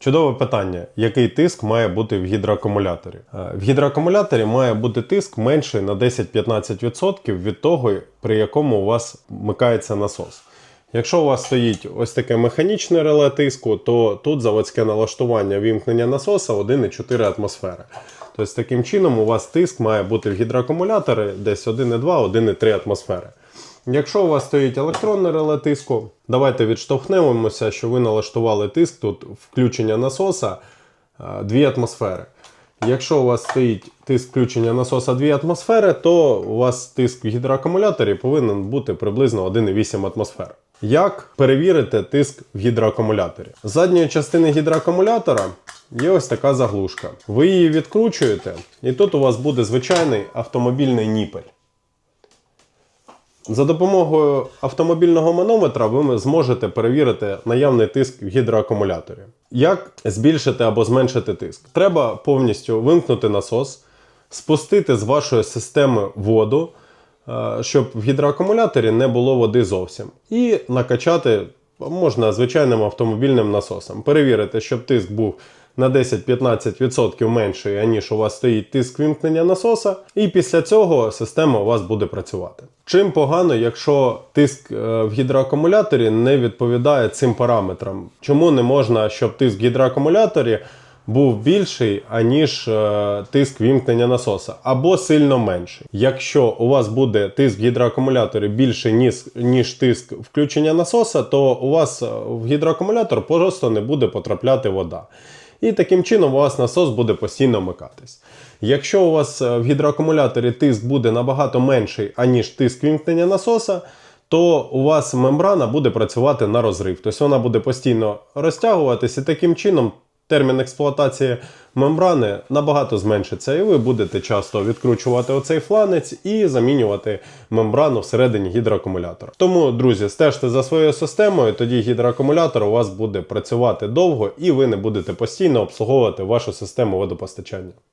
Чудове питання: який тиск має бути в гідроакумуляторі? Е, В гідроакумуляторі має бути тиск менший на 10-15% від того, при якому у вас вмикається насос. Якщо у вас стоїть ось таке механічне реле тиску, то тут заводське налаштування вімкнення насоса 1,4 атмосфери. Тобто таким чином у вас тиск має бути в гідроакумуляторі десь 1,2, 1,3 атмосфери. Якщо у вас стоїть електронне реле тиску, давайте відштовхнемося, що ви налаштували тиск тут включення насоса е, 2 атмосфери. Якщо у вас стоїть тиск включення насоса 2 атмосфери, то у вас тиск в гідроакумуляторі повинен бути приблизно 1,8 атмосфер. Як перевірити тиск в гідроакумуляторі? З задньої частини гідроакумулятора є ось така заглушка. Ви її відкручуєте, і тут у вас буде звичайний автомобільний ніпель. За допомогою автомобільного манометра ви зможете перевірити наявний тиск в гідроакумуляторі. Як збільшити або зменшити тиск? Треба повністю вимкнути насос, спустити з вашої системи воду, е, щоб в гідроакумуляторі не було води зовсім. І накачати можна звичайним автомобільним насосом. Перевірити, щоб тиск був на 10-15% менший, аніж у вас стоїть тиск вімкнення насоса, і після цього система у вас буде працювати. Чим погано, якщо тиск е, в гідроакумуляторі не відповідає цим параметрам? Чому не можна, щоб тиск в гідроакумуляторі був більший, аніж е, тиск вімкнення насоса, або сильно менший. Якщо у вас буде тиск в гідроакумуляторі більший, ніж, ніж тиск включення насоса, то у вас е, в гідроакумулятор просто не буде потрапляти вода. І таким чином у вас насос буде постійно вмикатись. Якщо у вас е, в гідроакумуляторі тиск буде набагато менший, аніж тиск вімкнення насоса, то у вас мембрана буде працювати на розрив. Тобто вона буде постійно розтягуватися і таким чином термін експлуатації мембрани набагато зменшиться, і ви будете часто відкручувати оцей фланець і замінювати мембрану всередині гідроакумулятора. Тому, друзі, стежте за своєю системою, тоді гідроакумулятор у вас буде працювати довго і ви не будете постійно обслуговувати вашу систему водопостачання.